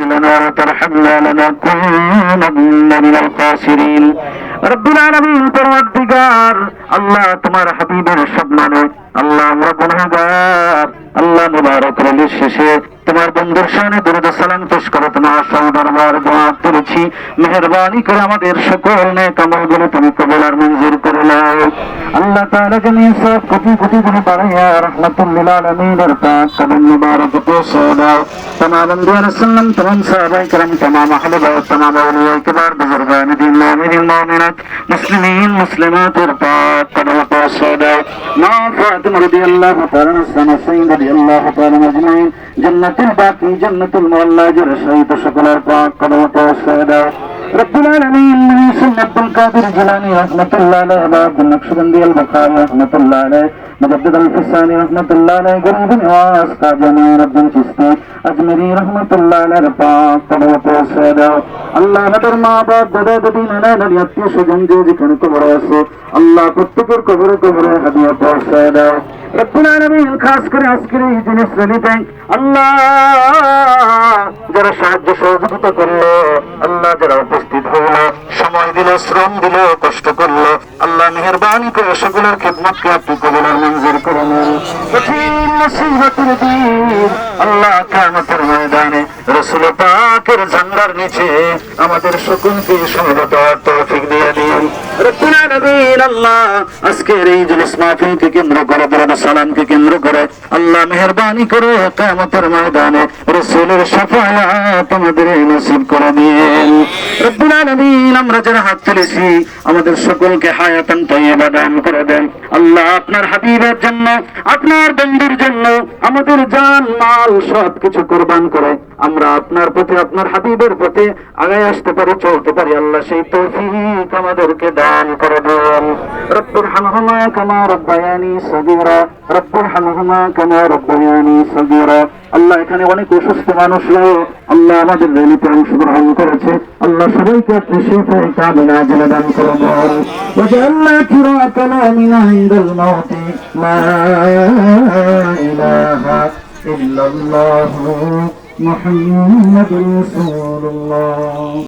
لنا ولا ترحمنا لنكونن من الخاسرين رب العالمين পরওয়ারদিগার আল্লাহ তোমার হাবিবের সম্মানে আল্লাহ আমরা গুনাহগার আল্লাহ মুবারক রলির শেষে তোমার বন্ধুর সামনে দরুদ সালাম পেশ করে তোমার দরবার দোয়া করেছি মেহরবানি করে আমাদের সকল নেক আমলগুলো তুমি কবুল আর মঞ্জুর করে নাও আল্লাহ তাআলা জানি সব কোটি কোটি গুণ বাড়াইয়া রাহমাতুল লিল আলামিনের পাক কদম মুবারক পৌঁছে দাও तमाम अंबिया सल्लम तमाम साहबा करम तमाम अहले बैत तमाम औलिया किबार बुजुर्गान दीन मोमिन मोमिनत मुस्लिमीन मुस्लिमात और पाक कदम وصدا مع نعم، فاطمة رضي الله تعالى عنها سعيد رضي الله تعالى مجمعين جنة الباقي جنة المولى جر شهيد شكل الفاق قدوة وصدا رب العالمين النبي سنة عبد القادر الجيلاني رحمة الله عليه باب النقشبندي البخاري رحمة الله عليه مجدد الفساني رحمة الله عليه قرب واسطى جميع رب الجسد. আপনারই রহমতুল্লাহ আল্লাহ আমাদের মা বাপ দাদা দাদি নানা নানি আত্মীয় স্বজন যে যেখানে কবর আছে, আল্লাহ প্রত্যেকের কবরে যারা সাহায্য সহযোগিতা করল, আল্লাহ যারা মেহরবানি করে সকলের খেদমতকে আপনি কবলার মঞ্জুর করে কঠিন মুসিবতের দিন আল্লাহ কামতের ময়দানে রসুল পাকের ঝান্ডার নিচে আমাদের সকলকে সমবেত তৌফিক দিয়ে দিন। রব্বুল আলামিন আজকের এই জুলুস মাহফিলকে কেন্দ্র করে সালামকে কেন্দ্র করে আল্লাহ মেহরবানি করে ময়দানে আমাদের নসিব করে দিন রব্বুল আমরা যারা হাত তুলেছি, আমাদের সকলকে হায়াতান তাইয়্যিবা দান করে দেন। আল্লাহ আপনার হাবিবের জন্য, আপনার বন্ধুর জন্য, আমাদের জান, মাল সব কিছু কোরবান করে। আমরা আপনার প্রতি, আপনার হাবিবের প্রতি আগায় আসতে পারি, চলতে পারি। আল্লাহ সেই তৌফিক আমাদেরকে দান করে দেন। রব্বুর হামহুমা কামা রব্বায়ানি সগীরা রব্বুর হামহুমা কামা রব্বায়ানি সগীরা আল্লাহ এখানে অনেক অসুস্থ মানুষরাও আল্লাহ আমাদের রেলিতে অংশগ্রহণ করেছে আল্লাহ সবাইকে আপনি শেফায় কামিনা জেনে দান করে দেন وجعلنا كرا كلامنا عند الموت لا إله إلا الله محمد رسول الله